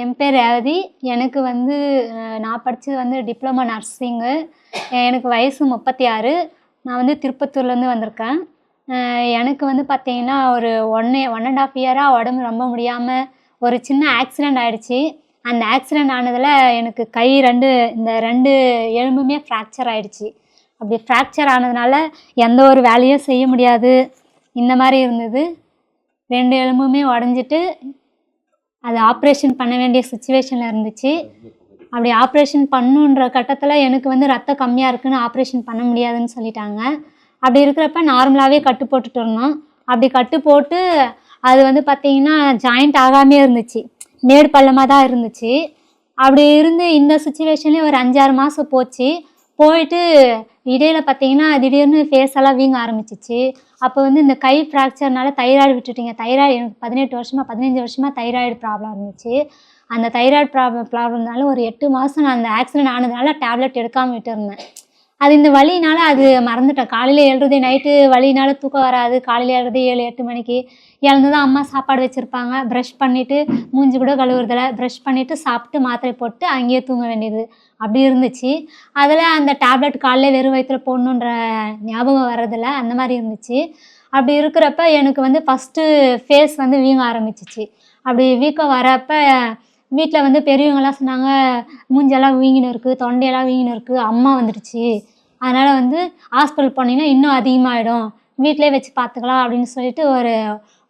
என் பேர் ரேவதி. எனக்கு வந்து நான் படித்தது வந்து டிப்ளமா நர்சிங்கு. எனக்கு வயசு முப்பத்தி ஆறு நான் வந்து திருப்பத்தூர்லேருந்து வந்திருக்கேன். எனக்கு வந்து பார்த்தீங்கன்னா ஒரு ஒன் ஒன் அண்ட் ஆஃப் இயராக உடம்பு ரொம்ப முடியாமல் ஒரு சின்ன ஆக்சிடெண்ட் ஆகிடுச்சி அந்த ஆக்சிடெண்ட் ஆனதில் எனக்கு கை ரெண்டு இந்த ரெண்டு எலும்புமே ஃப்ராக்சர் ஆகிடுச்சி அப்படி ஃப்ராக்சர் ஆனதுனால எந்த ஒரு வேலையும் செய்ய முடியாது. இந்த மாதிரி இருந்தது. ரெண்டு எலும்புமே உடஞ்சிட்டு அது ஆப்ரேஷன் பண்ண வேண்டிய சுச்சுவேஷனில் இருந்துச்சு. அப்படி ஆப்ரேஷன் பண்ணுன்ற கட்டத்தில் எனக்கு வந்து ரத்தம் கம்மியாக இருக்குன்னு ஆப்ரேஷன் பண்ண முடியாதுன்னு சொல்லிட்டாங்க. அப்படி இருக்கிறப்ப நார்மலாகவே கட்டு போட்டுட்டு இருந்தோம். அப்படி கட்டு போட்டு அது வந்து பார்த்திங்கன்னா ஜாயிண்ட் ஆகாமே இருந்துச்சு. மேடு பள்ளமாக தான் இருந்துச்சு. அப்படி இருந்து இந்த சுச்சுவேஷன்லேயே ஒரு அஞ்சாறு மாதம் போச்சு. போயிட்டு இடையில பார்த்தீங்கன்னா திடீர்னு ஃபேஸ் எல்லாம் வீங்க ஆரம்பிச்சிச்சு. அப்போ வந்து இந்த கை ஃப்ராக்சர்னால தைராய்டு விட்டுட்டீங்க. தைராய்டு எனக்கு பதினெட்டு வருஷமாக பதினஞ்சு வருஷமாக தைராய்டு ப்ராப்ளம் இருந்துச்சு. அந்த தைராய்டு ப்ராப்ளம் ப்ராப்ளம்னால ஒரு எட்டு மாதம் நான் அந்த ஆக்சிடென்ட் ஆனதுனால டேப்லெட் எடுக்காமல் விட்டுருந்தேன். அது இந்த வழினால அது மறந்துட்டேன் காலையில் எழுறது நைட்டு வழினால தூக்கம் வராது. காலையில் எழுறது ஏழு எட்டு மணிக்கு எழுந்து தான் அம்மா சாப்பாடு வச்சுருப்பாங்க. ப்ரஷ் பண்ணிவிட்டு மூஞ்சி கூட கழுவுறதில்ல. ப்ரஷ் பண்ணிவிட்டு சாப்பிட்டு மாத்திரை போட்டு அங்கேயே தூங்க வேண்டியது. அப்படி இருந்துச்சு. அதில் அந்த டேப்லெட் காலையில் வெறும் வயிற்றுல போடணுன்ற ஞாபகம் வர்றதில்ல. அந்த மாதிரி இருந்துச்சு. அப்படி இருக்கிறப்ப எனக்கு வந்து ஃபஸ்ட்டு ஃபேஸ் வந்து வீங்க ஆரம்பிச்சிச்சு. அப்படி வீக்கம் வரப்போ வீட்டில் வந்து பெரியவங்களாம் சொன்னாங்க மூஞ்செல்லாம் வீங்கின்னு இருக்குது தொண்டையெல்லாம் வீங்கின்னு இருக்குது அம்மா வந்துடுச்சு. அதனால் வந்து ஹாஸ்பிட்டல் போனீங்கன்னா இன்னும் அதிகமாகிடும் வீட்டிலே வச்சு பார்த்துக்கலாம் அப்படின்னு சொல்லிட்டு ஒரு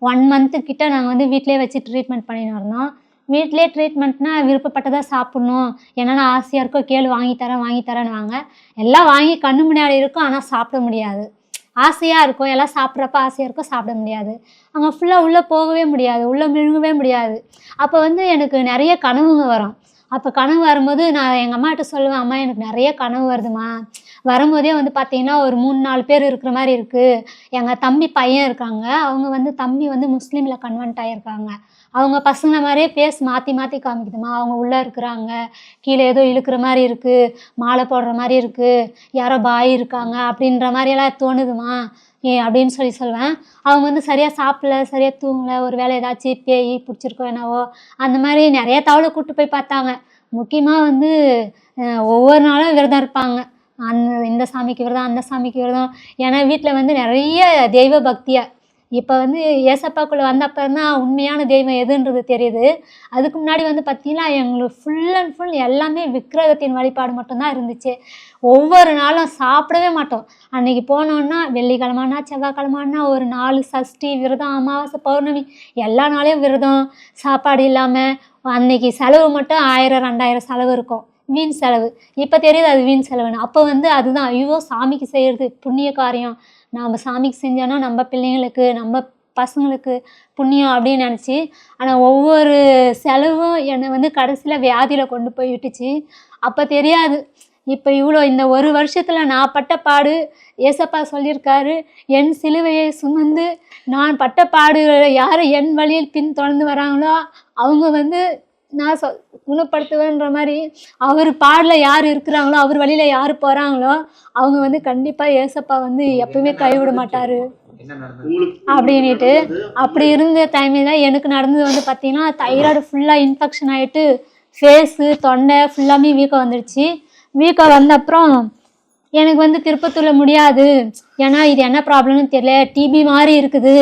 ஒன் மந்த்து கிட்ட நாங்கள் வந்து வீட்டிலே வச்சு ட்ரீட்மெண்ட் பண்ணின்னு இருந்தோம். வீட்டிலே ட்ரீட்மெண்ட்னா விருப்பப்பட்டதாக சாப்பிட்ணும். என்னென்ன ஆசையாக இருக்கோ கேளு வாங்கி தரேன் வாங்கி தரேன்னு வாங்க எல்லாம் வாங்கி கண்ணு முன்னாடி இருக்கும் ஆனால் சாப்பிட முடியாது. ஆசையாக இருக்கும் எல்லாம் சாப்பிட்றப்ப ஆசையாக இருக்கும் சாப்பிட முடியாது. அங்கே ஃபுல்லாக உள்ளே போகவே முடியாது உள்ளே விழுங்கவே முடியாது. அப்போ வந்து எனக்கு நிறைய கனவுங்க வரும். அப்போ கனவு வரும்போது நான் எங்கள் அம்மாட்ட சொல்லுவேன் அம்மா எனக்கு நிறைய கனவு வருதுமா வரும்போதே வந்து பார்த்தீங்கன்னா ஒரு மூணு நாலு பேர் இருக்கிற மாதிரி இருக்குது எங்கள் தம்பி பையன் இருக்காங்க. அவங்க வந்து தம்பி வந்து முஸ்லீமில் கன்வெர்ட் ஆகியிருக்காங்க அவங்க பசங்களை மாதிரியே ஃபேஸ் மாற்றி மாற்றி காமிக்குதுமா? அவங்க உள்ளே இருக்கிறாங்க. கீழே ஏதோ இழுக்கிற மாதிரி இருக்குது மாலை போடுற மாதிரி இருக்குது யாரோ பாய் இருக்காங்க அப்படின்ற மாதிரியெல்லாம் தோணுதுமா? ஏ அப்படின்னு சொல்லி சொல்லுவேன் அவங்க வந்து சரியாக சாப்பிடல சரியாக தூங்கலை ஒரு வேளை ஏதாச்சும் பேய் பிடிச்சிருக்கோ என்னவோ அந்த மாதிரி நிறைய தவளை கூப்பிட்டு போய் பார்த்தாங்க. முக்கியமாக வந்து ஒவ்வொரு நாளும் விரதம் இருப்பாங்க. அந்த இந்த சாமிக்கு விரதம் அந்த சாமிக்கு விரதம் ஏன்னா வீட்டில் வந்து நிறைய தெய்வ பக்தியாக இப்போ வந்து ஏசப்பாக்குள்ளே வந்த தான் உண்மையான தெய்வம் எதுன்றது தெரியுது. அதுக்கு முன்னாடி வந்து பார்த்தீங்கன்னா எங்களுக்கு ஃபுல் அண்ட் ஃபுல் எல்லாமே விக்கிரகத்தின் வழிபாடு மட்டும்தான் இருந்துச்சு. ஒவ்வொரு நாளும் சாப்பிடவே மாட்டோம். அன்னைக்கு போனோன்னா வெள்ளிக்கிழமானா செவ்வாய்க்கிழமானா ஒரு நாலு சஷ்டி விரதம் அமாவாசை பௌர்ணமி எல்லா நாளையும் விரதம் சாப்பாடு இல்லாமல் அன்னைக்கு செலவு மட்டும் ஆயிரம் ரெண்டாயிரம் செலவு இருக்கும். வீண் செலவு. இப்போ தெரியுது அது வீண் செலவுன்னு. அப்போ வந்து அதுதான். ஐயோ சாமிக்கு செய்கிறது புண்ணிய காரியம். நாம் சாமிக்கு செஞ்சோன்னா நம்ம பிள்ளைங்களுக்கு நம்ம பசங்களுக்கு புண்ணியம் அப்படின்னு நினச்சி ஆனால் ஒவ்வொரு செலவும் என்னை வந்து கடைசியில் வியாதியில் கொண்டு போய் விட்டுச்சு. அப்போ தெரியாது. இப்போ இவ்வளோ இந்த ஒரு வருஷத்தில் நான் பட்ட பாடு ஏசப்பா சொல்லியிருக்காரு என் சிலுவையை சுமந்து நான் பட்ட பாடு யார் என் வழியில் பின் தொடர்ந்து வராங்களோ அவங்க வந்து நான் சொ குணப்படுத்துவேன்ற மாதிரி அவர் பாடில் யார் இருக்கிறாங்களோ அவர் வழியில் யார் போகிறாங்களோ அவங்க வந்து கண்டிப்பாக ஏசப்பா வந்து எப்பவுமே கைவிட மாட்டார். அப்படின்ட்டு அப்படி இருந்த டைமில் தான் எனக்கு நடந்தது வந்து பார்த்தீங்கன்னா தைராய்டு ஃபுல்லாக இன்ஃபெக்ஷன் ஆகிட்டு ஃபேஸு தொண்டை ஃபுல்லாமே வீக்கம் வந்துடுச்சு வீக்கம் வந்த அப்புறம் எனக்கு வந்து திருப்பத்தூரில் முடியாது. ஏன்னா இது என்ன ப்ராப்ளம்னு தெரியல. டிபி மாதிரி இருக்குது.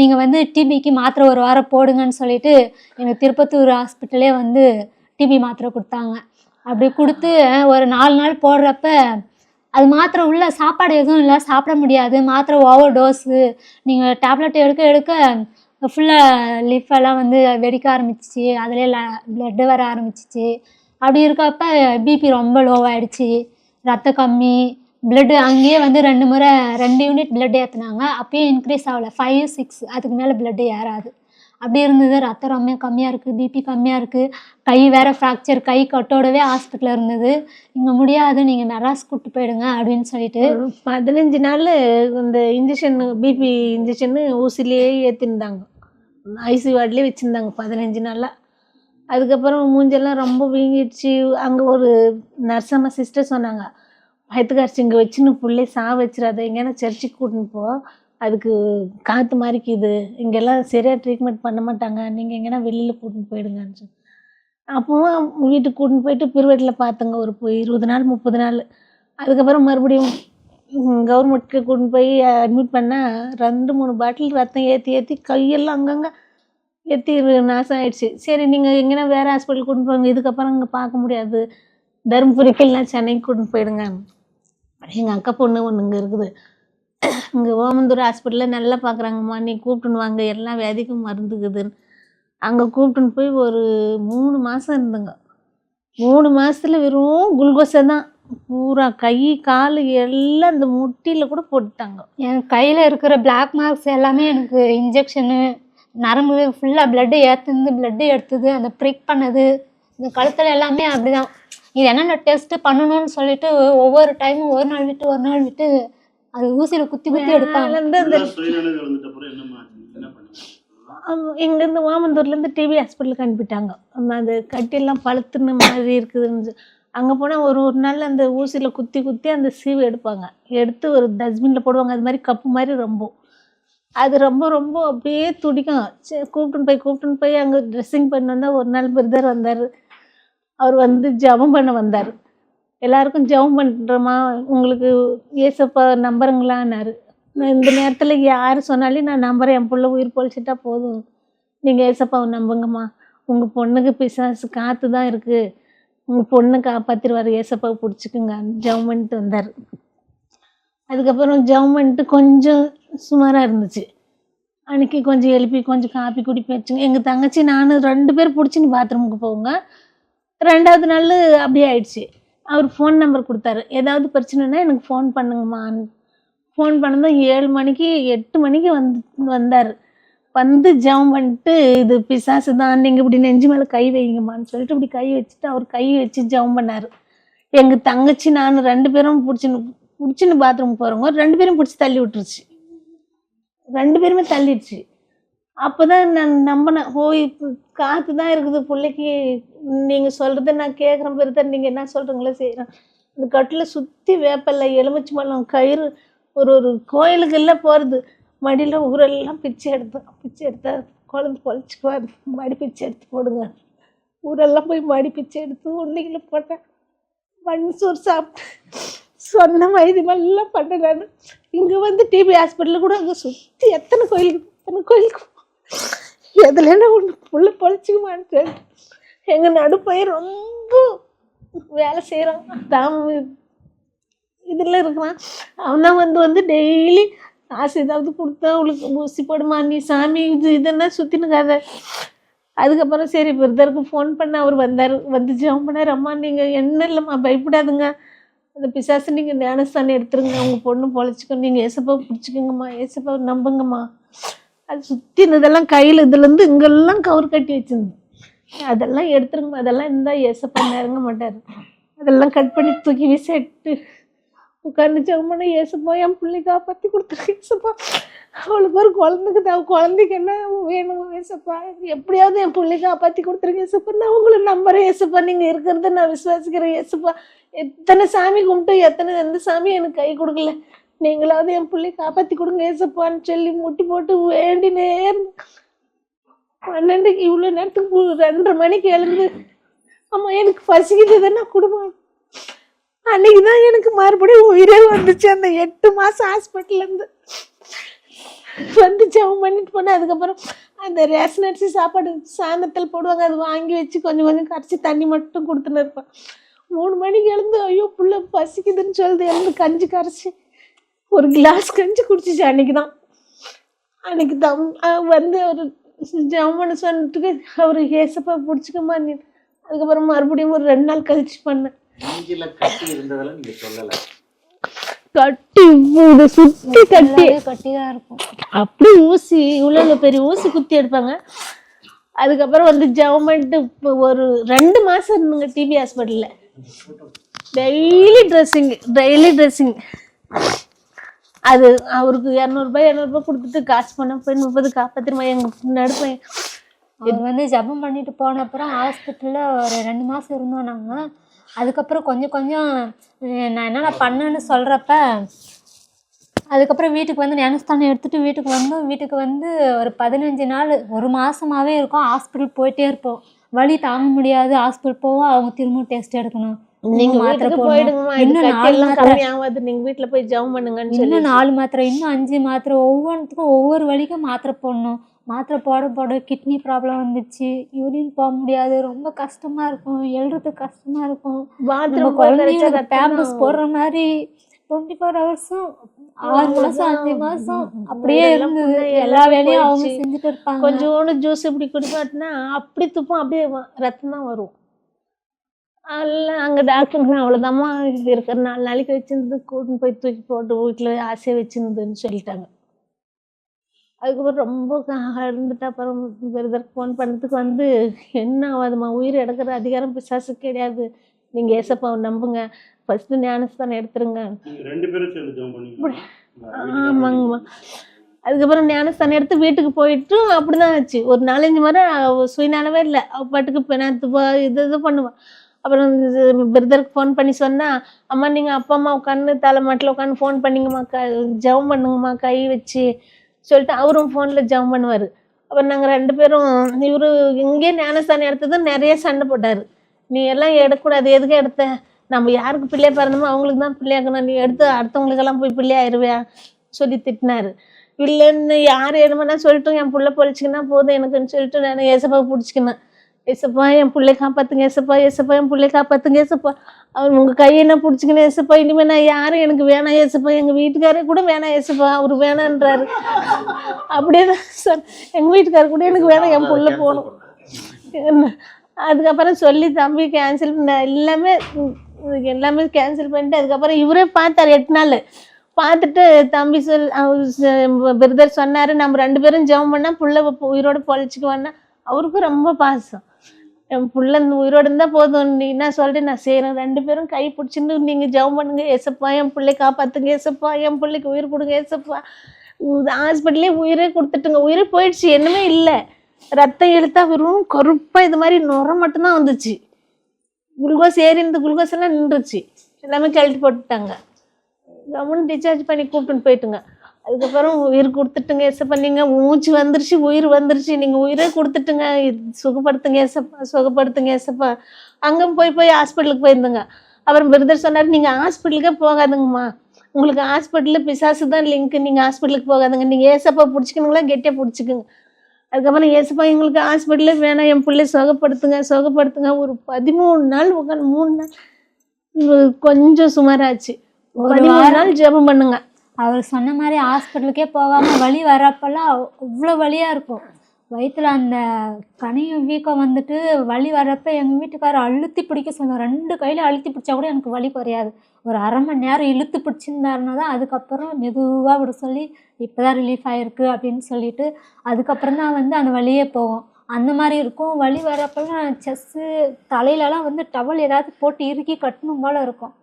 நீங்கள் வந்து டிபிக்கு மாத்திரை ஒரு வாரம் போடுங்கன்னு சொல்லிட்டு எங்கள் திருப்பத்தூர் ஹாஸ்பிட்டலே வந்து டிபி மாத்திரை கொடுத்தாங்க. அப்படி கொடுத்து ஒரு நாலு நாள் போடுறப்ப அது மாத்திரை உள்ள சாப்பாடு எதுவும் இல்லை சாப்பிட முடியாது. மாத்திரை ஓவர் டோஸு நீங்கள் டேப்லெட் எடுக்க எடுக்க ஃபுல்லாக லிஃபெல்லாம் வந்து வெடிக்க ஆரம்பிச்சிச்சு. அதிலே பிளட்டு வர ஆரம்பிச்சிச்சு. அப்படி இருக்கப்ப பிபி ரொம்ப லோவாயிடுச்சு ரத்தம் கம்மி பிளட்டு அங்கேயே வந்து ரெண்டு முறை ரெண்டு யூனிட் பிளட் ஏற்றுனாங்க அப்பயும் இன்க்ரீஸ் ஆகலை. ஃபைவ் சிக்ஸ் அதுக்கு மேலே பிளட்டு ஏறாது. அப்படி இருந்தது. ரத்தம் ரொம்ப கம்மியாக இருக்குது பிபி கம்மியாக இருக்குது கை வேறு ஃப்ராக்சர் கை கட்டோடவே ஹாஸ்பிட்டலில் இருந்தது. இங்கே முடியாது. நீங்கள் மெராஸ் கூப்பிட்டு போயிடுங்க அப்படின்னு சொல்லிட்டு. பதினஞ்சு நாள் இந்த இன்ஜெக்ஷன் பிபி இன்ஜெக்ஷனு ஊசிலேயே ஏற்றிருந்தாங்க ஐசி வார்டிலே வச்சுருந்தாங்க பதினஞ்சு நாளாக அதுக்கப்புறம் மூஞ்செல்லாம் ரொம்ப வீங்கிடுச்சு. அங்கே ஒரு நர்சம்மா சிஸ்டர் சொன்னாங்க. வயிற்றுக்காரச்சி இங்கே வச்சுன்னு பிள்ளை சா வச்சிடாத எங்கேனா சர்ச்சுக்கு கூட்டின்னு போ. அதுக்கு காற்று மாறிக்குது இங்கெல்லாம் சரியாக ட்ரீட்மெண்ட் பண்ண மாட்டாங்க. நீங்கள் எங்கேனா வெளியில் கூட்டின்னு போயிடுங்கன்னு அப்போவும் அப்பவும் வீட்டுக்கு கூட்டின்னு போயிட்டு பிரிவேட்டில் பார்த்தங்க ஒரு இருபது நாள் முப்பது நாள். அதுக்கப்புறம் மறுபடியும் கவர்மெண்ட்டுக்கு கூட்டின்னு போய் அட்மிட் பண்ணால் ரெண்டு மூணு பாட்டில் ரத்தம் ஏற்றி ஏற்றி கையெல்லாம் அங்கங்கே ஏற்றி நாசம் ஆயிடுச்சு சரி நீங்கள் எங்கன்னா வேறு ஹாஸ்பிட்டல் கூட்டின்னு போங்க. இதுக்கப்புறம் அங்கே பார்க்க முடியாது. தருமபுரிக்கு இல்லை சென்னைக்கு கூட்டின்னு போயிடுங்க எங்கள் அக்கா பொண்ணு ஒன்று இங்கே இருக்குது. இங்கே ஓமந்தூர் ஹாஸ்பிட்டலில் நல்லா பார்க்குறாங்கம்மா நீ கூப்பிட்டுன்னு வாங்க. எல்லா வியாதிக்கும் மருந்துக்குதுன்னு அங்கே கூப்பிட்டுன்னு போய் ஒரு மூணு மாதம் இருந்தேங்க. மூணு மாதத்தில் வெறும் குளுக்கோஸை தான். பூரா கை கால் எல்லாம் இந்த முட்டியில் கூட போட்டுட்டாங்க. என் கையில் இருக்கிற பிளாக் மார்க்ஸ் எல்லாமே எனக்கு இன்ஜெக்ஷனு நரம்பு ஃபுல்லாக பிளட்டு ஏற்றுந்து பிளட்டு எடுத்தது அந்த ப்ரிக் பண்ணது இந்த கழுத்தில் எல்லாமே அப்படிதான். இது என்னென்ன டெஸ்ட்டு பண்ணணும்னு சொல்லிட்டு ஒவ்வொரு டைமும் ஒரு நாள் விட்டு ஒரு நாள் விட்டு அது ஊசியில் குத்தி குத்தி எடுத்தாங்க. இங்கேருந்து ஓமந்தூர்லேருந்து டிவி ஹாஸ்பிட்டலுக்கு அனுப்பிட்டாங்க. அம்மா அந்த கட்டியெல்லாம் பழுத்துன மாதிரி இருக்குதுன்னு அங்கே போனால் ஒரு ஒரு நாள் அந்த ஊசியில் குத்தி குத்தி அந்த சீவு எடுப்பாங்க. எடுத்து ஒரு டஸ்ட்பினில் போடுவாங்க. அது மாதிரி கப்பு மாதிரி ரொம்ப அது ரொம்ப ரொம்ப அப்படியே துடிக்கும். சரி கூப்பிட்டுன்னு போய் கூப்பிட்டுன்னு போய் அங்கே ட்ரெஸ்ஸிங் பண்ண வந்தால் ஒரு நாள் பிரதர் வந்தார். அவர் வந்து ஜெபம் பண்ண வந்தார். எல்லாருக்கும் ஜெபம் பண்ணுறோமா உங்களுக்கு ஏசப்பா நம்புறங்களான்னாரு. நான் இந்த நேரத்தில் யார் சொன்னாலும் நான் நம்புறேன். என் பிள்ளை உயிர் பொழிச்சிட்டா போதும். நீங்கள் ஏசப்பாவை நம்புங்கம்மா. உங்கள் பொண்ணுக்கு பிசாசு காற்று தான் இருக்குது உங்கள் பொண்ணை காப்பாற்றிடுவார் ஏசப்பாவை பிடிச்சிக்குங்க. ஜெபம் பண்ணிட்டு வந்தார். அதுக்கப்புறம் ஜெபம் பண்ணிட்டு கொஞ்சம் சுமாராக இருந்துச்சு. அன்னைக்கு கொஞ்சம் எழுப்பி கொஞ்சம் காப்பி குடிப்பி வச்சுங்க. எங்கள் தங்கச்சி நானும் ரெண்டு பேர் பிடிச்சின்னு பாத்ரூமுக்கு போவோங்க. ரெண்டாவது நாள் அப்படியே ஆயிடுச்சு. அவர் ஃபோன் நம்பர் கொடுத்தாரு. ஏதாவது பிரச்சனைனா எனக்கு ஃபோன் பண்ணுங்கம்மான்னு ஃபோன் பண்ணதும் ஏழு மணிக்கு எட்டு மணிக்கு வந்து வந்தார். வந்து ஜெபம் பண்ணிட்டு இது பிசாசு தான் நீங்கள் இப்படி நெஞ்சு மேலே கை வைங்கம்மான்னு சொல்லிட்டு இப்படி கை வச்சுட்டு அவர் கை வச்சு ஜெபம் பண்ணார். எங்கள் தங்கச்சி நான் ரெண்டு பேரும் பிடிச்சின்னு பிடிச்சின்னு பாத்ரூம் போகிறவங்க ரெண்டு பேரும் பிடிச்சி தள்ளி விட்டுருச்சு. ரெண்டு பேருமே தள்ளிடுச்சு. அப்போ தான் நான் நம்பினேன். ஓ இப்போ காற்று தான் இருக்குது பிள்ளைக்கு. நீங்கள் சொல்கிறத நான் கேட்குறேன் பெருத்தர் நீங்கள் என்ன சொல்கிறீங்களோ செய்கிறேன் இந்த கட்டில் சுற்றி வேப்பல்ல எலுமிச்சி மலம் கயிறு ஒரு ஒரு கோயிலுக்கெல்லாம் போகிறது மடியில் ஊரெல்லாம் பிச்சை எடுத்தோம் பிச்சை எடுத்தா குழந்தை பொழைச்சிக்குவார். மடி பிச்சை எடுத்து போடுங்க. ஊரெல்லாம் போய் மடி பிச்சை எடுத்து உன்னைகளை போட்டேன். மண் சோறு சாப்பிட்டு சொன்ன வைத்தியமெல்லாம் பண்ணேன் நான். இங்கே வந்து டிபி ஹாஸ்பிட்டலில் கூட அங்கே சுற்றி எத்தனை கோயிலுக்கு எத்தனை கோயிலுக்கு எதுல என்ன ஒன்று புள்ள பொழைச்சிக்குமான்னு எங்கள் நடுப்பையன் ரொம்ப வேலை செய்கிறான் தாம இதில் இருக்கிறான். அவன் வந்து வந்து டெய்லி காசு ஏதாவது கொடுத்தா அவளுக்கு ஊசி போடுமா நீ சாமி இது இதெல்லாம் சுற்றினுக்காத அதுக்கப்புறம் சரி பிரதருக்கு ஃபோன் பண்ண அவர் வந்தார். வந்து ஜெபம் பண்ணார் அம்மா நீங்கள் என்ன இல்லைம்மா பயப்படாதுங்க. அந்த பிசாசு நீங்கள் ஞானஸ்தானம் எடுத்துருங்க. அவங்க பொண்ணு பொழைச்சிக்கோ நீங்கள் ஏசப்பா பிடிச்சிக்கோங்கம்மா. ஏசப்பா நம்புங்கம்மா. அது சுற்றி இதெல்லாம் கையில் இதுலேருந்து இங்கெல்லாம் கவர் கட்டி வச்சிருந்து அதெல்லாம் எடுத்துருங்க அதெல்லாம் இருந்தால் ஏசப்பா நெருங்க மாட்டார். அதெல்லாம் கட் பண்ணி தூக்கி விசேட்டு உட்காந்து ஜெபம் ஏசப்பா என் பிள்ளை காப்பாற்றி கொடுத்துரு ஏசப்பா. அவளுக்கு ஒரு குழந்தைக்கு தான் குழந்தைக்கு என்ன வேணும் ஏசப்பா? எப்படியாவது என் பிள்ளை காப்பாற்றி கொடுத்துருங்க ஏசப்பா. நான் உங்களை நம்புறேன் ஏசப்பா. நீங்கள் இருக்கிறத நான் விசுவாசிக்கிறேன் ஏசப்பா. எத்தனை சாமி கும்பிட்டு எத்தனை எந்த சாமியும் எனக்கு கை கொடுக்கல. நீங்களாவது என் பிள்ளை காப்பாற்றி கொடுங்க ஏசப்பான்னு சொல்லி முட்டி போட்டு வேண்டினே இருந்தேன். பன்னெண்டுக்கு இவ்வளோ நேரத்துக்கு ரெண்டரை மணிக்கு எழுந்து அம்மா எனக்கு பசிக்குதுன்னா குடும்பம் அன்னைக்கு தான் எனக்கு மறுபடியும் உயிரே வந்துச்சு அந்த எட்டு மாதம் ஹாஸ்பிட்டல்லேருந்து வந்து ஜெபம் பண்ணிட்டு போனேன். அதுக்கப்புறம் அந்த ரேஷன் அரிசி சாப்பாடு சாயந்தரத்தில் போடுவாங்க அது வாங்கி வச்சு கொஞ்சம் கொஞ்சம் கரைச்சி தண்ணி மட்டும் கொடுத்துன்னு இருப்பேன். மூணு மணிக்கு எழுந்து ஐயோ புள்ள பசிக்குதுன்னு சொல்லுது எழுந்து கஞ்சி கரைச்சி ஒரு கிளாஸ் கஞ்சி குடிச்சிச்சு அன்னைக்கு தான் அன்னைக்கு தான் அஹ் வந்து ஒரு ஜம்மனு சொன்னதுக்கு அவர் ஏசப்பா பிடிச்சிக்கமா நீ. அதுக்கப்புறம் மறுபடியும் ஒரு ரெண்டு நாள் கழிச்சு பண்ணேன். கட்டி இவ்வளவு சுத்தி கட்டி கட்டி. தான் இருக்கும். அப்படி ஊசி இவ்வளோ பெரிய ஊசி குத்தி எடுப்பாங்க. அதுக்கப்புறம் வந்து இப்போ ஒரு ரெண்டு மாதம் இருந்துங்க டிபி ஹாஸ்பிட்டலில் டெய்லி ட்ரெஸ்ஸிங் டெய்லி ட்ரெஸ்ஸிங் அது அவருக்கு இரநூறுபா இரநூறுபா கொடுத்துட்டு காசு பண்ண போய் முப்பது காப்பாத்திரமா எங்கள் நடுப்பேன் இது வந்து ஜெபம் பண்ணிட்டு போன அப்புறம் ஹாஸ்பிட்டலில் ஒரு ரெண்டு மாதம் இருந்தோம் நாங்கள் அதுக்கப்புறம் கொஞ்சம் கொஞ்சம் நான் என்னென்ன பண்ணேன்னு சொல்கிறப்ப அதுக்கப்புறம் வீட்டுக்கு வந்து ஞானஸ்தானம் எடுத்துகிட்டு வீட்டுக்கு வந்தோம். வீட்டுக்கு வந்து ஒரு பதினஞ்சு நாள் ஒரு மாதமாகவே இருக்கும். ஹாஸ்பிட்டல் போயிட்டே இருப்போம். வழி தாங்க முடியாது. ஹாஸ்பிட்டல் போவோம் அவங்க திரும்ப டெஸ்ட் எடுக்கணும். நீங்க மாத்திரை. போயிடுங்கம்மா. இன்னும் நாலு மாத்திரை. ஆகாது. நீங்க வீட்டுல போய் ஜெபம் பண்ணுங்கன்னு சொல்லி இன்னும் நாலு மாத்திரை இன்னும் அஞ்சு மாத்திரை ஒவ்வொன்றுத்துக்கும் ஒவ்வொரு வலிக்கும் மாத்திரை போடணும். மாத்திரை போட போட கிட்னி ப்ராப்ளம் வந்துச்சு. யூரின் போக முடியாது. ரொம்ப கஷ்டமா இருக்கும். எழுறதுக்கு கஷ்டமா இருக்கும். நம்ம குழந்தைங்களுக்கு பேம்பஸ் போடுற மாதிரி டுவெண்ட்டி ஃபோர் ஹவர்ஸும் ஆறு மாசம் அஞ்சு மாசம் அப்படியே இருந்தது எல்லா வேலையும் அவங்க. செஞ்சுட்டு இருப்பாங்க. கொஞ்சோண்டு ஜூஸ் இப்படி குடிப்பாட்டினா அப்படி துப்பம். அப்படியே ரத்தம் தான் வரும். எல்லாம் அங்கே டாக்டருங்க அவ்வளோதாம்மா இது இருக்கிற நாலு நாளைக்கு வச்சிருந்து கூட்டின்னு போய் தூக்கி போட்டு வீட்டில் ஆசையாக வச்சிருந்துன்னு சொல்லிட்டாங்க. அதுக்கப்புறம் ரொம்ப இருந்துட்டு அப்புறம் விருதற்கு ஃபோன் பண்ணதுக்கு வந்து என்ன ஆகாதும்மா உயிர் எடுக்கிற அதிகாரம் பிசாசு கிடையாது. நீங்கள் ஏசப்பாவை நம்புங்க. ஃபஸ்ட்டு ஞானஸ்தானம் எடுத்துருங்க. ஆமாங்கம்மா. அதுக்கப்புறம் ஞானஸ்தானம் எடுத்து வீட்டுக்கு போயிட்டு அப்படிதான் ஆச்சு. ஒரு நாலஞ்சு முறை சுயநலவே இல்லை. அவ பாட்டுக்கு பெணாத்துப்பா இது இது பண்ணுவான் அப்புறம் பிரதருக்கு ஃபோன் பண்ணி சொன்னால் அம்மா நீங்கள் அப்பா அம்மா உட்காந்து தலை மாட்டில் உட்காந்து ஃபோன் பண்ணிங்கம்மா க ஜெபம் பண்ணுங்கம்மா கை வச்சு சொல்லிட்டு அவரும் ஃபோனில் ஜெபம் பண்ணுவார். அப்புறம் நாங்கள் ரெண்டு பேரும் இவரு இங்கே ஞானஸ்தானம் எடுத்ததும் நிறைய சண்டை போட்டார். நீ எல்லாம் எடுக்கக்கூடாது எதுக்கு எடுத்த? நம்ம யாருக்கு பிள்ளையா பிறந்தோமோ அவங்களுக்கு தான் பிள்ளையாக்கணும். நீ எடுத்து அடுத்தவங்களுக்கெல்லாம் போய் பிள்ளையாயிருவியா? சொல்லி திட்டினார். இல்லைன்னு யார் என்னமோனா சொல்லிட்டு என் பிள்ளை பொழிச்சிக்கினா போதும் எனக்குன்னு சொல்லிட்டு நான் ஏசப்பா பிடிச்சிக்கினேன். ஏசப்பா என் பிள்ளை காப்பாத்துங்க ஏசப்பா ஏசப்பா என் பிள்ளை காப்பாத்துங்க ஏசப்பா. அவர் உங்கள் கையென்ன பிடிச்சிக்கினேன் ஏசப்பா இனிமேல் நான் யாரும் எனக்கு வேணாம் ஏசப்பா. எங்கள் வீட்டுக்காரே கூட வேணாம் ஏசப்பா. அவர் வேணான்றாரு. அப்படியே தான் சார் எங்கள் வீட்டுக்காரர் கூட எனக்கு வேணாம் என் புள்ள போகணும். என்ன? அதுக்கப்புறம் சொல்லி தம்பி கேன்சல் பண்ண எல்லாமே எல்லாமே கேன்சல் பண்ணிட்டு அதுக்கப்புறம் இவரே பார்த்தாரு எட்டு நாள். பார்த்துட்டு தம்பி சொல் பிரதர் சொன்னார் நம்ம ரெண்டு பேரும் ஜெபம் பண்ணால் புள்ள உயிரோட பொழைச்சிக்குவான்னா அவருக்கும் ரொம்ப பாசம். என் பிள்ளை இந்த உயிரோட இருந்தால் போதும். நீ என்ன சொல்லிட்டு நான் செய்கிறேன் ரெண்டு பேரும் கை பிடிச்சிட்டு நீங்கள் ஜெபம் பண்ணுங்க. ஏசப்பா என் பிள்ளை காப்பாற்றுங்க ஏசப்பா என் பிள்ளைக்கு உயிர் கொடுங்க. ஏசப்பா ஹாஸ்பிட்டல்லே உயிரே கொடுத்துட்டுங்க. உயிரே போயிடுச்சு. என்னமே இல்லை. ரத்தம் இழுத்தா வெறும் கருப்பாக இது மாதிரி நுர மட்டும்தான் வந்துச்சு. குளுக்கோஸ் ஏறி இந்த குளுக்கோஸ் எல்லாம் நின்றுச்சு. எல்லாமே கழட்டி போட்டுட்டாங்க. கவர்மெண்ட் டிஸ்சார்ஜ் பண்ணி கூப்பிட்டுன்னு போயிட்டுங்க. அதுக்கப்புறம் உயிர் கொடுத்துட்டுங்க ஏசப்பா. நீங்கள் மூச்சு வந்துருச்சு உயிர் வந்துருச்சு. நீங்கள் உயிரே கொடுத்துட்டுங்க. சுகப்படுத்துங்க ஏசப்பா சுகப்படுத்துங்க ஏசப்பா. அங்கே போய் போய் ஹாஸ்பிட்டலுக்கு போயிருந்தோங்க. அப்புறம் பிரதர் சொன்னார் நீங்கள் ஹாஸ்பிட்டலுக்கே போகாதுங்கம்மா. உங்களுக்கு ஹாஸ்பிட்டலில் பிசாசு தான் லிங்க். நீங்கள் ஹாஸ்பிட்டலுக்கு போகாதுங்க. நீங்கள் ஏசப்பா பிடிச்சிக்கணுங்களா? கெட்டியாக பிடிச்சிக்குங்க. அதுக்கப்புறம் ஏசப்பா எங்களுக்கு ஹாஸ்பிட்டலே வேணாம். என் பிள்ளை சுகப்படுத்துங்க சுகப்படுத்துங்க. ஒரு பதிமூணு நாள் உட்காந்து மூணு நாள். கொஞ்சம் சுமாராச்சு. ஒரு பதிமூணு நாள் ஜெபம் பண்ணுங்க. அவர் சொன்ன மாதிரி ஹாஸ்பிட்டலுக்கே போகாமல் வழி வர்றப்பெல்லாம் அவ்வளோ வழியாக இருக்கும். வயிற்றில் அந்த கனியும் வீக்கம் வந்துட்டு வலி வரப்ப எங்கள் வீட்டுக்காரர் அழுத்தி பிடிக்க சொன்னார். ரெண்டு கையில் அழுத்தி பிடிச்சா கூட எனக்கு வலி குறையாது. ஒரு அரை மணி நேரம் இழுத்து பிடிச்சிருந்தாருன்னா தான் அதுக்கப்புறம் மெதுவாக விட சொல்லி இப்போ தான் ரிலீஃப் ஆகிருக்கு அப்படின்னு சொல்லிட்டு அதுக்கப்புறம் தான் வந்து அந்த வழியே போகும். அந்த மாதிரி இருக்கும். வலி வர்றப்பெல்லாம் செஸ்ஸு தலையிலலாம் வந்து டவல் ஏதாவது போட்டு இறுக்கி கட்டணும் போல் இருக்கும்.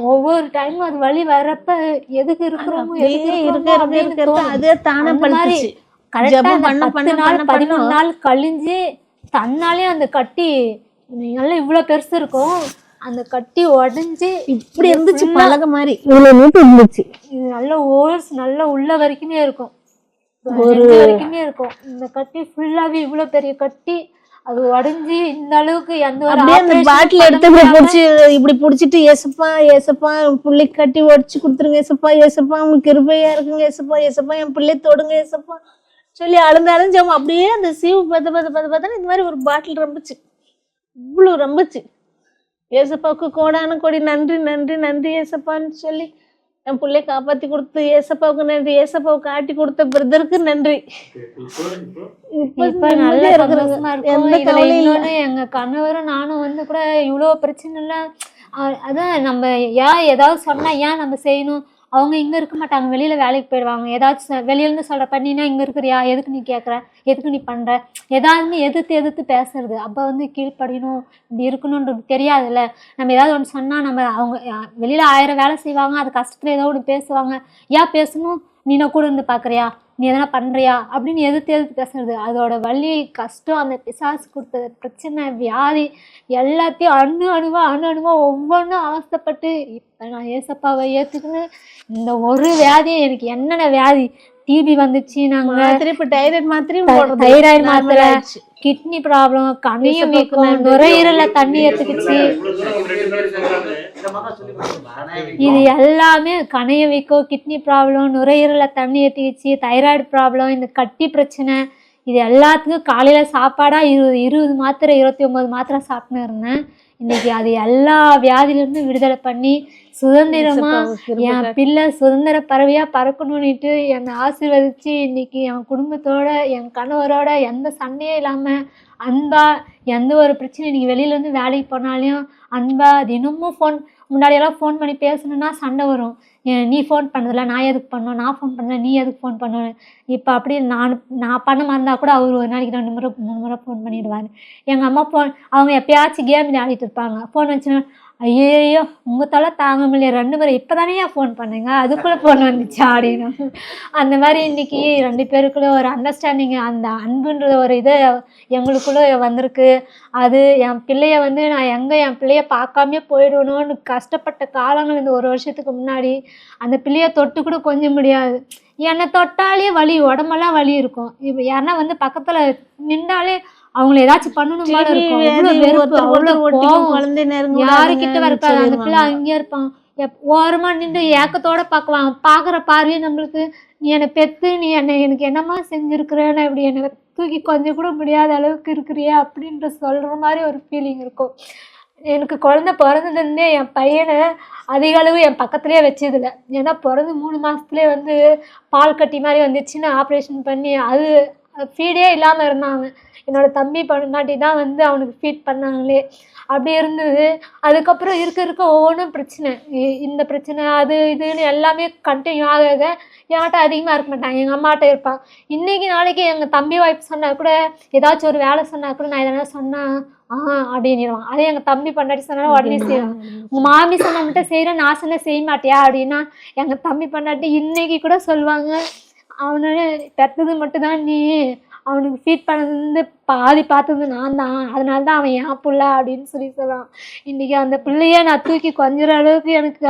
ஒவ்வொரு டைமும் அது வலி வரப்ப எதுக்கு இருக்கிறோமோ எதுக்கு இருக்கிறோமோ. அதே தானே அந்த மாதிரி படுத்துச்சு கரெக்டா ஜெபம் அந்த பண்ண, பத்து பண்ண, நாள் பதிமூணு. நாள் கழிஞ்சு தன்னாலே அந்த கட்டி நல்லா இவ்வளோ பெருசு இருக்கும். அந்த கட்டி உடஞ்சி இப்படி இருந்துச்சு பலகை மாதிரி. இவ்வளவு நீட்டு இருந்துச்சு. இது நல்ல ஓல்ஸ் நல்ல உள்ள வரைக்குமே இருக்கும். ஒரு- வரைக்குமே இருக்கும். இந்த கட்டி ஃபுல்லாவே இவ்வளோ பெரிய கட்டி அது உடஞ்சி இந்த அளவுக்கு எந்த ஒரு அப்படியே அந்த பாட்டில் எடுத்து பிடிச்சி இப்படி பிடிச்சிட்டு ஏசப்பா ஏசப்பா பிள்ளை கட்டி உடச்சி கொடுத்துருங்க ஏசப்பா ஏசப்பா உங்களுக்கு கிருபையா இருக்குங்க ஏசப்பா ஏசப்பா என் பிள்ளை தொடுங்க ஏசப்பா சொல்லி அழுந்து அழுஞ்சோம் அப்படியே அந்த சீவு பத்த பத்த பத்த பார்த்தா இந்த மாதிரி ஒரு பாட்டில் ரம்பிச்சு. இவ்வளோ ரம்பிச்சு. ஏசப்பாவுக்கு கோடான கோடி நன்றி நன்றி நன்றி ஏசப்பான்னு சொல்லி என் பிள்ளைய காப்பாத்தி கொடுத்து ஏசப்பாவுக்கு நன்றி ஏசப்பாவுக்கு காட்டி கொடுத்த பிரதருக்கு நன்றி. எங்க கணவரும் நானும் வந்து கூட இவ்வளோ பிரச்சனை இல்ல அதான் நம்ம ஏன் ஏதாவது சொன்னா ஏன் நம்ம செய்யணும்? அவங்க இங்கே இருக்க மாட்டாங்க வெளியில் வேலைக்கு போயிடுவாங்க. ஏதாச்சும் வெளியிலேருந்து சொல்கிற இருந்து இங்கே பண்ணினா இருக்கிறியா? எதுக்கு நீ கேட்குற எதுக்கு நீ பண்ணுற ஏதாவது எதிர்த்து எதிர்த்து பேசுறது. அப்போ வந்து கீழ்ப்படியணும் இப்படி இருக்கணுன்றது தெரியாதுல்ல. நம்ம ஏதாவது ஒன்று சொன்னால் நம்ம அவங்க வெளியில் ஆயிரம் வேலை செய்வாங்க அது கஷ்டத்தில் ஏதோ ஒன்று பேசுவாங்க. ஏன் பேசணும்? நான் கூட இருந்து பார்க்குறியா நீ எதனா பண்ணுறியா அப்படின்னு எதிர்த்து எதிர்த்து பேசுறது. அதோட வலி கஷ்டம் அந்த பிசாசு கொடுத்த பிரச்சனை வியாதி எல்லாத்தையும் அணு அணுவா அணு அணுவா ஒவ்வொன்றும் அவஸ்தப்பட்டு இப்போ நான் ஏசப்பாவை ஏற்றுக்குன்னு இந்த ஒரு வியாதியும் எனக்கு என்னென்ன வியாதி? டிபி வந்துச்சு நாங்க மாத்திரை இப்ப டைராய்டு மாத்திரையும் தைராய்டு மாத்திரை. கிட்னி ப்ராப்ளம் கண்ணையும் வீக்கம் நன்றி. நுரையீரல்ல தண்ணி எடுத்துக்கிச்சு இது எல்லாமே கணைய வீக்கம் கிட்னி ப்ராப்ளம் நுரையீரல்ல தண்ணி ஏற்றிக்கிச்சு தைராய்டு ப்ராப்ளம் இந்த கட்டி பிரச்சனை இது எல்லாத்துக்கும் காலையில் சாப்பாடாக இருபது இருபது மாத்திரை இருபத்தி ஒம்பது மாத்திரை சாப்பிட்டுன்னு இருந்தேன் இன்னைக்கு அது எல்லா வியாதியிலேருந்து விடுதலை பண்ணி சுதந்திரமா என். பிள்ளை சுதந்திர பறவையா பறக்கணும்னுட்டு என்னை ஆசீர்வதிச்சு இன்னைக்கு என் குடும்பத்தோட என் கணவரோட எந்த சண்டையும் இல்லாம அன்பா எந்த ஒரு பிரச்சனை இன்னைக்கு வெளியில இருந்து வேலைக்கு போனாலையும் அன்பா தினமும் ஃபோன் முன்னாடியெல்லாம் ஃபோன் பண்ணி பேசணும்னா சண்டை வரும். ஏன் நீ ஃபோன் பண்ணதில்ல நான் எதுக்கு பண்ணணும் நான் ஃபோன் பண்ணல நீ எதுக்கு ஃபோன் பண்ணணும்? இப்போ அப்படி நான் நான் பண்ண மறந்தா கூட அவர் ஒரு நாளைக்கு ரெண்டு முறை மூணு முறை ஃபோன் பண்ணிடுவார். எங்கள் அம்மா ஃபோன் அவங்க எப்பயாச்சும் கேம் விளையாடிட்டு இருப்பாங்க. ஃபோன் வச்சுன்னா ஐயோ உங்கள் தாங்க முடியல ரெண்டு பேரும் இப்போ தானேயா ஃபோன் பண்ணுங்க? அதுக்குள்ளே ஃபோன் வந்துச்சு அப்படின்னு. அந்த மாதிரி இன்னைக்கு ரெண்டு பேருக்குள்ள ஒரு அண்டர்ஸ்டாண்டிங் அந்த அன்புன்ற ஒரு இது எங்களுக்குள்ள வந்திருக்கு. அது என் பிள்ளைய வந்து நான் எங்கே என் பிள்ளைய பார்க்காமயே போயிடணும்னு கஷ்டப்பட்ட காலங்கள் இந்த ஒரு வருஷத்துக்கு முன்னாடி அந்த பிள்ளைய தொட்டு கூட கொஞ்சம் முடியாது. என்னை தொட்டாலே வலி உடம்பெல்லாம் வலி இருக்கும். இப்போ யாருன்னா வந்து பக்கத்தில் நின்றாலே அவங்கள ஏதாச்சும் பண்ணணும் போல இருக்கும். யாருக்கிட்ட இருக்காது அந்த பிள்ளை. அங்கேயே இருப்பான். எப் ஓரமாக நின்று ஏக்கத்தோட பார்க்குவான். பார்க்குற பார்வையே நம்மளுக்கு நீ என்னை பெத்து நீ என்னை எனக்கு என்னம்மா செஞ்சுருக்குறேன்னு இப்படி என்னை தூக்கி கொஞ்சம் கூட முடியாத அளவுக்கு இருக்கிறியே அப்படின்ற சொல்கிற மாதிரி ஒரு ஃபீலிங் இருக்கும். எனக்கு குழந்த பிறந்ததுலேருந்தே என் பையனை அதிக அளவு என் பக்கத்துலேயே வச்சதில்ல. ஏன்னா பிறந்து மூணு மாதத்துலேயே வந்து பால் கட்டி மாதிரி வந்துச்சுன்னு ஆப்ரேஷன் பண்ணி அது ஃபீடே இல்லாமல் இருந்தாங்க என்னோட தம்பி பண்ணாட்டி தான் வந்து அவனுக்கு ஃபீட் பண்ணாங்களே. அப்படி இருந்தது. அதுக்கப்புறம் இருக்க இருக்க ஒவ்வொன்றும் பிரச்சனை. இந்த பிரச்சனை அது இதுன்னு எல்லாமே கண்டினியூ ஆக ஆக என்கிட்ட அதிகமாக இருக்க மாட்டாங்க எங்கள் அம்மாட்ட இருப்பான். இன்னைக்கு நாளைக்கு எங்கள் தம்பி ஒய்ஃப் சொன்னால் கூட ஏதாச்சும் ஒரு வேலை சொன்னால் கூட நான் எதனா சொன்னால் ஆ அப்படின்னுடுவான் அதே எங்கள் தம்பி பண்ணாட்டி சொன்னாலும் உடனே செய்வான். உங்கள் மாமி சொன்ன மட்டும் செய்கிறேன் நான் சொன்ன செய்ய மாட்டியா? அப்படின்னா எங்கள் தம்பி பண்ணாட்டி இன்னைக்கு கூட சொல்லுவாங்க. அவனை பெற்றது மட்டும்தான் நீ. அவனுக்கு ஃபீட் பண்ணது பாதி பார்த்தது நான் தான் அதனால தான் அவன் என் புள்ள அப்படின்னு சொல்லி சொல்லுவான் இன்றைக்கி அந்த பிள்ளைய நான் தூக்கி கொஞ்சிற அளவுக்கு எனக்கு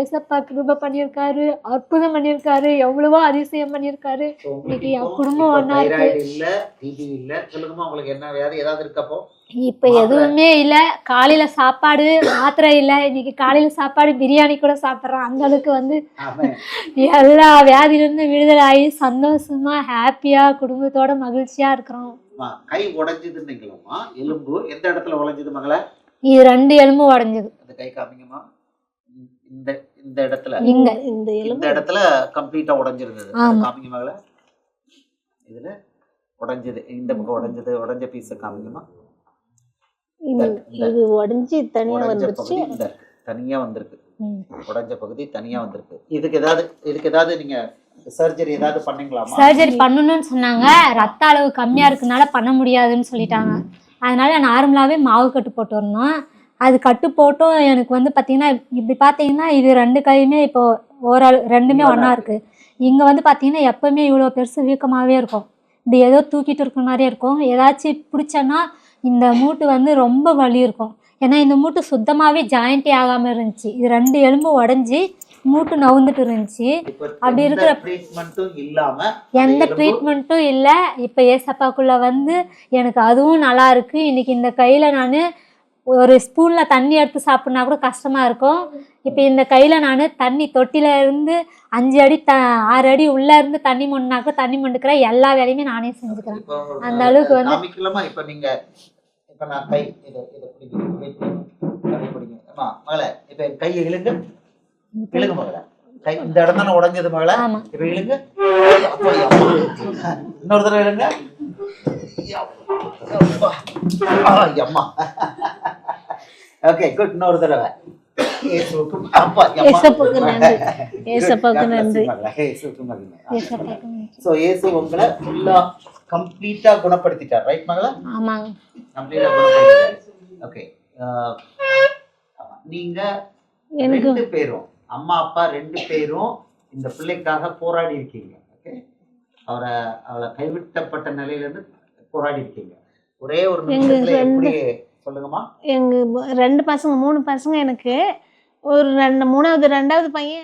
ஏசப்பா கிருபை பண்ணியிருக்காரு அற்புதம் பண்ணியிருக்காரு எவ்வளவோ அதிசயம் பண்ணியிருக்காரு. இன்னைக்கு என் குடும்பம் ஒண்ணா இருக்கு. இல்ல டிபி இல்ல சொல்லுங்கம்மா உங்களுக்கு என்ன வியாதி ஏதாவது இருக்கப்போ இப்போ எதுவுமே இல்லை. காலையில் சாப்பாடு மாத்திரை இல்லை. இன்னைக்கு காலையில் சாப்பாடு பிரியாணி கூட சாப்பிட்றேன். அந்த அளவுக்கு வந்து எல்லா வியாதியிலேருந்து விடுதலை ஆகி சந்தோஷமா ஹாப்பியாக குடும்பத்தோட மகிழ்ச்சியாக இருக்கிறோம். கை உடைஞ்சதுன்னீங்களம்மா. எலும்பு எந்த இடத்துல உடைஞ்சது மகளே? இது ரெண்டு எலும்பு உடஞ்சது. அந்த கை காமிங்கம்மா. இந்த- இந்த இந்த இடத்துல. இங்க இந்த இந்த எலும்பு. இடத்துல கம்ப்ளீட்டா உடைஞ்சிருந்தது. காமிங்க மகளே. இதுல உடைஞ்சது. இந்த பக்கம் உடைஞ்சது. உடைஞ்ச பீஸ காமிங்கம்மா. இது உடஞ்சி தனியா உடைஞ்ச வந்துருச்சு. பகுதி இந்த இருக்கு. தனியா வந்திருக்கு. உடைஞ்ச பகுதி தனியா வந்திருக்கு. இதுக்கு ஏதாவது இதுக்கு ஏதாவது நீங்க சர்ஜரி ஏதாவது பண்ணீங்களாமா சர்ஜரி பண்ணணும்னு சொன்னாங்க. ரத்த அளவு கம்மியா இருக்கனால பண்ண முடியாதுன்னு சொல்லிட்டாங்க. அதனால நார்மலாகவே மாவு கட்டு போட்டு வரணும். அது கட்டு போட்டும் எனக்கு வந்து பார்த்தீங்கன்னா இப்படி பார்த்தீங்கன்னா இது ரெண்டு கையுமே இப்போ ஓரளவு ரெண்டுமே ஒன்றா இருக்கு. இங்கே வந்து பார்த்தீங்கன்னா எப்பவுமே இவ்வளோ பெருசு வீக்கமாகவே இருக்கும். இப்படி ஏதோ தூக்கிட்டு இருக்கிற மாதிரியே இருக்கும். ஏதாச்சும் பிடிச்சேன்னா இந்த மூட்டு வந்து ரொம்ப வலி இருக்கும் ஏன்னா இந்த மூட்டு சுத்தமாகவே ஜாயிண்டே ஆகாமல் இருந்துச்சு. இது ரெண்டு எலும்பு உடஞ்சி மூட்டு நவுந்துட்டு இருந்துச்சு. அப்படி இருக்கிற- ட்ரீட்மெண்ட்டும் இல்லாம எந்த ட்ரீட்மெண்ட்டும் இல்லை. இப்போ ஏசப்பாக்குள்ள வந்து எனக்கு அதுவும் நல்லா இருக்கு. இன்னைக்கு இந்த கையில் நான் ஒரு ஸ்பூனில் தண்ணி எடுத்து சாப்பிட்னா கூட கஷ்டமாக இருக்கும். இப்போ இந்த கையில் நான் தண்ணி தொட்டில இருந்து அஞ்சு அடி த ஆறு அடி உள்ளே இருந்து தண்ணி மொண்டாக்க தண்ணி மொண்டுக்கிறேன் எல்லா வேலையுமே நானே செஞ்சுக்கிறேன். அந்த அளவுக்கு வந்து- இப்ப நீங்க இப்ப நான் கை இதை இதை பிடிங்க அம்மா மகளே இப்ப என் கையை இழுங்க. இழுங்க மகளே. கை இந்த இடம் தானே உடைஞ்சது மகளே. இப்ப இழுங்க. இன்னொரு தடவை இழுங்க. அம்மா. ஓகே குட் இன்னொரு தடவை. இயேசுவுக்கு கம்ப்ளீட்டா குணப்படுத்திட்டார். ரைட் மகளா? ஆமாங்க. கம்ப்ளீட்டா குணப்படுத்திட்டார். ஓகே நீங்க ரெண்டு பேரும் அம்மா அப்பா ரெண்டு பேரும் இந்த பிள்ளைக்காக போராடி இருக்கீங்க. ஓகே அவரை அவளை கைவிட்டப்பட்ட நிலையில இருந்து போராடி இருக்கீங்க. ஒரே ஒரு நிமிஷத்துல எப்படி சொல்லுங்கம்மா. எங்க ரெண்டு பசங்க மூணு பசங்க எனக்கு ஒரு ரெண்டு மூணாவது ரெண்டாவது பையன்